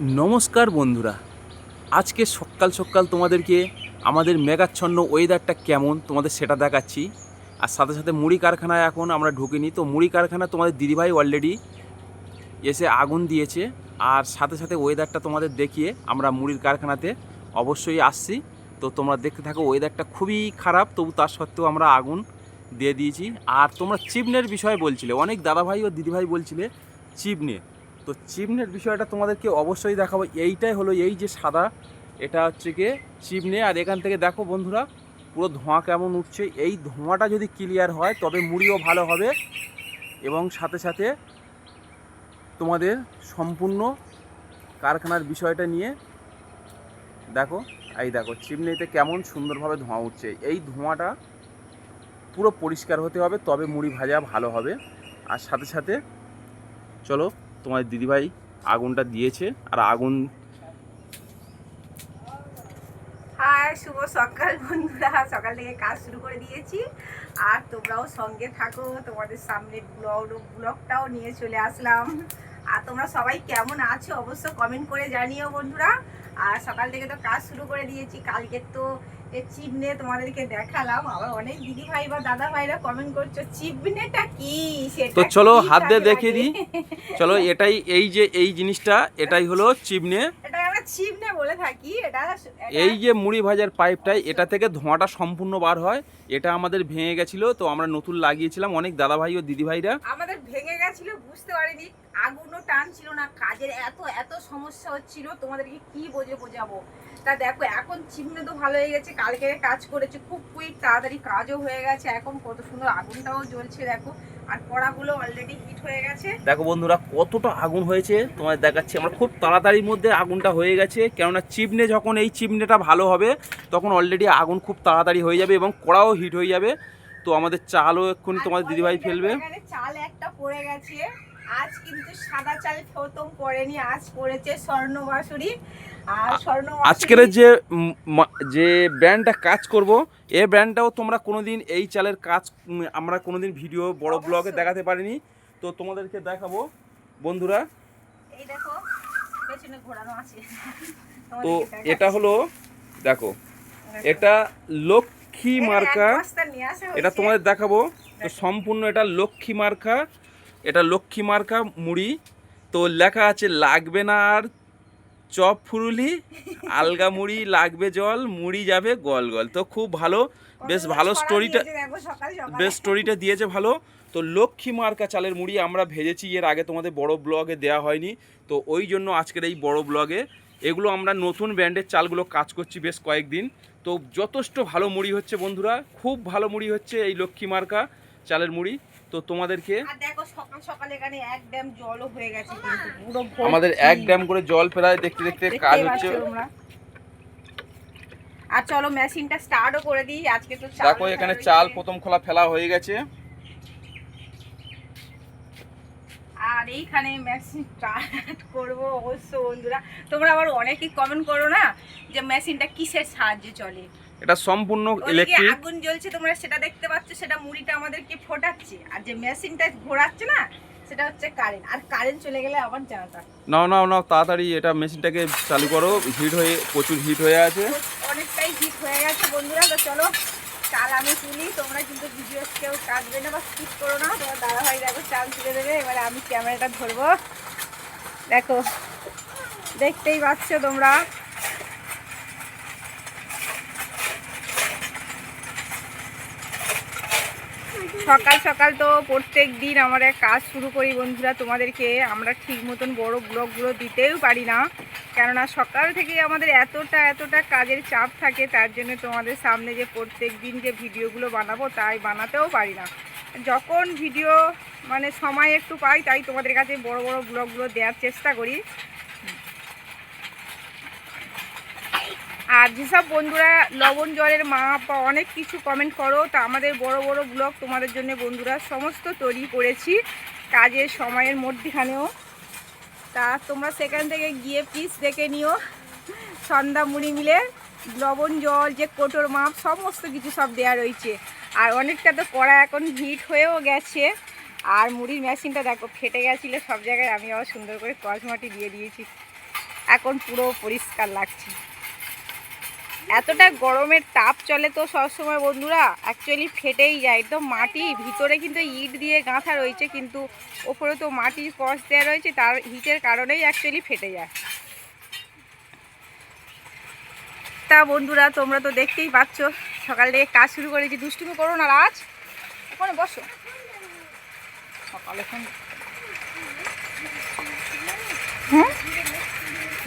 নমস্কার বন্ধুরা। আজকে সকাল সকাল তোমাদেরকে আমাদের মেঘাচ্ছন্ন ওয়েদারটা কেমন তোমাদের সেটা দেখাচ্ছি। আর সাথে সাথে মুড়ি কারখানায় এখন আমরা ঢুকিনি। তো মুড়ি কারখানা তোমাদের দিদিভাই অলরেডি এসে আগুন দিয়েছে। আর সাথে সাথে ওয়েদারটা তোমাদের দেখিয়ে আমরা মুড়ির কারখানাতে অবশ্যই আসছি। তো তোমরা দেখতে থাকো ওয়েদারটা খুবই খারাপ, তবু তার সত্ত্বেও আমরা আগুন দিয়ে দিয়েছি। আর তোমরা চিমনের বিষয়ে বলছিলে, অনেক দাদাভাই ও দিদিভাই বলছিলে চিমনে তো চিমনের বিষয়টা তোমাদেরকে অবশ্যই দেখাবো। এইটাই হলো এই যে সাদা, এটা হচ্ছে গিয়ে চিমনে। আর এখান থেকে দেখো বন্ধুরা, পুরো ধোঁয়া কেমন উঠছে। এই ধোঁয়াটা যদি ক্লিয়ার হয়, তবে মুড়িও ভালো হবে। এবং সাথে সাথে তোমাদের সম্পূর্ণ কারখানার বিষয়টা নিয়ে দেখো, এই দেখো, চিমনিতে কেমন সুন্দরভাবে ধোঁয়া উঠছে। এই ধোঁয়াটা পুরো পরিষ্কার হতে হবে, তবে মুড়ি ভাজা ভালো হবে। আর সাথে সাথে চলো তোমার দিদিভাই আগুনটা দিয়েছে আর আগুন হাই, শুভ সকাল বন্ধুরা। সকাল থেকে কাজ শুরু করে দিয়েছি। আর তোমরাও সঙ্গে থাকো। তোমাদের সামনে ব্লগ ব্লগটাও নিয়ে চলে আসলাম। আর তোমরা সবাই কেমন আছো অবশ্য কমেন্ট করে জানিও বন্ধুরা। আর সকাল থেকে তো কাজ শুরু করে দিয়েছি। কালকে তো এ চিপনে তোমাদেরকে দেখালাম। আবার অনেক দিদি ভাই বা দাদা ভাইরা কমেন্ট করছ চিপনেটা কি তো চলো হাত দিয়ে দেখে দেখিয়ে? দিই। চলো এটাই এই যে এই জিনিসটা এটাই হলো চিমনে বলে থাকি এটা এই যে মুড়ি ভাজার পাইপটাই এটা থেকে ধোঁয়াটা সম্পূর্ণ বার হয়। এটা আমাদের ভেঙে গেছিল তো আমরা নতুন লাগিয়েছিলাম অনেক দাদাভাই ও দিদিভাইরা। আমাদের ভেঙে গেছিল বুঝতে পারিনি আগুনও টান ছিল না কাজের এত এত সমস্যা হচ্ছিল তোমাদেরকে কি বোঝে বোঝাবো? তা দেখো এখন চিমনে তো ভালো হয়ে গেছে কালকে কাজ করেছে খুব কুইক তাড়াতাড়ি কাজও হয়ে গেছে এখন কত সুন্দর আগুনটাও জ্বলছে দেখো। আর কড়াগুলো অলরেডি হিট হয়ে গেছে। দেখো বন্ধুরা কতটা আগুন হয়েছে তোমাদের দেখাচ্ছি। আমরা খুব তাড়াতাড়ির মধ্যে আগুনটা হয়ে গেছে কেননা চিপনে যখন এই চিপনেটা ভালো হবে তখন অলরেডি আগুন খুব তাড়াতাড়ি হয়ে যাবে এবং কড়াও হিট হয়ে যাবে। তো আমাদের চালও এক্ষুনি তোমাদের দিদিভাই ফেলবে। চাল একটা পড়ে গেছে। আজ কিন্তু সাদা চাল প্রথম পড়েনি আজ পড়েছে স্বর্ণ আর স্বর্ণ আজকের যে যে ব্র্যান্ডটা কাজ করব এ ব্র্যান্ডটাও তোমরা কোনোদিন এই চালের কাজ আমরা কোনোদিন ভিডিও বড় ব্লগে দেখাতে পারিনি। তো তোমাদেরকে দেখাবো বন্ধুরা। এই দেখো পেছনে ঘোরানো আছে। তো এটা হলো দেখো এটা লক্ষ্মী মার্কা। এটা তোমাদের দেখাবো। তো সম্পূর্ণ এটা লক্ষ্মী মার্কা। এটা লক্ষ্মী মার্কা মুড়ি। তো লেখা আছে লাগবে না আর চপ ফুরুলি আলগা মুড়ি লাগবে জল মুড়ি যাবে গল গল। তো খুব ভালো বেশ ভালো স্টোরিটা। বেশ স্টোরিটা দিয়েছে ভালো। তো লক্ষ্মী মার্কা চালের মুড়ি আমরা ভেজেছি এর আগে তোমাদের বড় ব্লগে দেওয়া হয়নি। তো ওই জন্য আজকের এই বড় ব্লগে এগুলো আমরা নতুন ব্র্যান্ডের চালগুলো কাজ করছি বেশ কয়েকদিন। তো যথেষ্ট ভালো মুড়ি হচ্ছে বন্ধুরা খুব ভালো মুড়ি হচ্ছে এই লক্ষ্মী মার্কা চালের মুড়ি। তো তোমাদেরকে। আমাদের এক ড্যাম করে জল প্রায় দেখতে দেখতে কাজ হচ্ছে। আর চলো মেশিনটা স্টার্টও করে দিই আজকে তো দেখো এখানে চাল প্রথম খোলা ফেলা হয়ে গেছে। আর এইখানে মেশিন স্টার্ট করব অবশ্য বন্ধুরা। তোমরা আবার অনেকেই কমেন্ট করো না যে মেশিনটা কিসের সাহায্যে চলে? এটা সম্পূর্ণ ইলেকট্রিক আগুন জ্বলছে তোমরা সেটা দেখতে পাচ্ছ সেটা মুড়িটা আমাদেরকে ফোটাচ্ছে। আর যে মেশিনটা ঘোরাচ্ছে না সেটা হচ্ছে কারেন্ট আর কারেন্ট চলে গেলে আবার জানাটা নাও নাও নাও তাড়াতাড়ি এটা মেশিনটাকে চালু করো। হিট হয়ে প্রচুর হিট হয়ে আছে। অনেকটাই হিট হয়ে গেছে বন্ধুরা। তো চলো চাল আমি তুলি। তোমরা কিন্তু ভিডিও কেউ কাটবে না বা স্কিপ করো না। তোমার দাদা ভাই দেখো চাল তুলে দেবে। এবারে আমি ক্যামেরাটা ধরবো। দেখো দেখতেই পাচ্ছ তোমরা। সকাল সকাল তো প্রত্যেক দিন আমরা কাজ শুরু করি বন্ধুরা, তোমাদেরকে আমরা ঠিক মতন বড় ব্লগগুলো দিতেও পারি না। কেননা সকাল থেকে আমাদের এতটা এতটা কাজের চাপ থাকে, তার জন্য তোমাদের সামনে যে প্রত্যেক দিন যে ভিডিওগুলো বানাবো, তাই বানাতেও পারি না। যখন ভিডিও মানে সময় একটু পাই, তাই তোমাদের কাছে বড় বড় ব্লগগুলো দেওয়ার চেষ্টা করি। আর যেসব বন্ধুরা লবণ জলের মাপ বা অনেক কিছু কমেন্ট করো, তা আমাদের বড় বড় ব্লগ তোমাদের জন্য বন্ধুরা সমস্ত তৈরি করেছি কাজের সময়ের মধ্যেখানেও। তা তোমরা সেখান থেকে গিয়ে প্লিজ দেখে নিও। সন্ধ্যা মুড়ি মিলে লবণ জল, যে কোটোর মাপ, সমস্ত কিছু সব দেওয়া রয়েছে। আর অনেকটা তো কড়া এখন হিট হয়েও গেছে। আর মুড়ির মেশিনটা দেখো, ফেটে গেছিল সব জায়গায়। আমি আবার সুন্দর করে কসমাটি দিয়ে দিয়েছি। এখন পুরো পরিষ্কার লাগছে। এতটা গরমের তাপ চলে তো সবসময় বন্ধুরা। অ্যাকচুয়ালি ফেটেই যায়, একদম মাটি। ভিতরে কিন্তু ইট দিয়ে গাঁথা রয়েছে, কিন্তু ওপরে তো মাটির কষ দেওয়া রয়েছে, তার হিটের কারণেই অ্যাকচুয়ালি ফেটে যায়। তা বন্ধুরা, তোমরা তো দেখতেই পাচ্ছ, সকাল থেকে কাজ শুরু করেছি। দুষ্টুমি করো না রাজ। ওখানে বসো। সকালে হুম?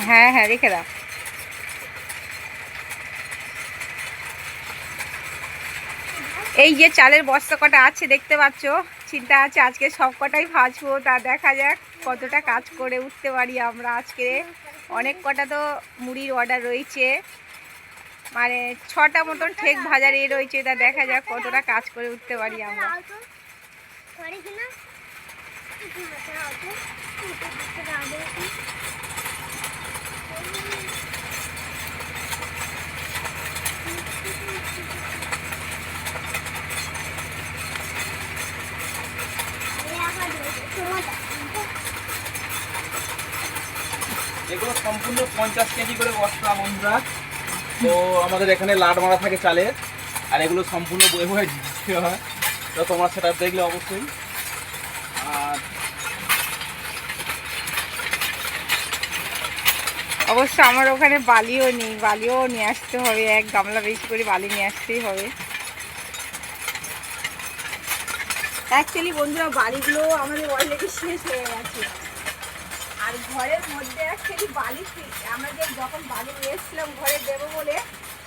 হ্যাঁ হ্যাঁ রেখে দাও। এই যে চালের বস্তা কটা আছে দেখতে পাচ্ছ? চিন্তা আছে আজকে সব কটাই ভাজবো, তা দেখা যাক কতটা কাজ করে উঠতে পারি আমরা আজকে। অনেক কটা তো মুড়ির অর্ডার রয়েছে। মানে ছটা মতন ঠেক ভাজার এ রয়েছে, তা দেখা যাক কতটা কাজ করে উঠতে পারি আমরা। এগুলো সম্পূর্ণ পঞ্চাশ কেজি করে বস্তা বন্ধুরা। তো আমাদের এখানে লাট মারা থাকে চালের আর এগুলো সম্পূর্ণ বয়ে বয়ে দিতে হয়। তো তোমরা সেটা দেখলে অবশ্যই। আর অবশ্য আমার ওখানে বালিও নেই, বালিও নিয়ে আসতে হবে, এক গামলা বেশি করে বালি নিয়ে আসতেই হবে। অ্যাকচুয়ালি বন্ধুরা, বালিগুলো আমাদের অলরেডি শেষ হয়ে গেছে। আর ঘরের মধ্যে অ্যাকচুয়ালি বালি। আমরা যে যখন বালি এসেছিলাম ঘরে দেবো বলে,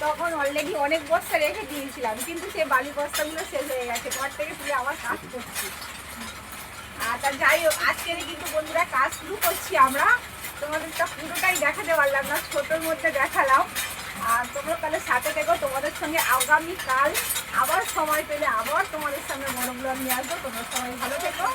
তখন অলরেডি অনেক বস্তা রেখে দিয়েছিলাম। কিন্তু সেই বালি বস্তাগুলো শেষ হয়ে গেছে। ঘর থেকে তুলে আবার কাজ করছি। আর তা যাই হোক আজকে কিন্তু বন্ধুরা কাজ শুরু করছি আমরা। তোমাদেরটা পুরোটাই দেখাতে পারলাম না, ছোটোর মধ্যে দেখালাম। আর তোমরা তাহলে সাথে থেকো, তোমাদের সঙ্গে আগামীকাল আবার সময় পেলে আবার তোমাদের সামনে মনোগ্রাম নিয়ে আসব। তোমরা সবাই ভালো থেকো।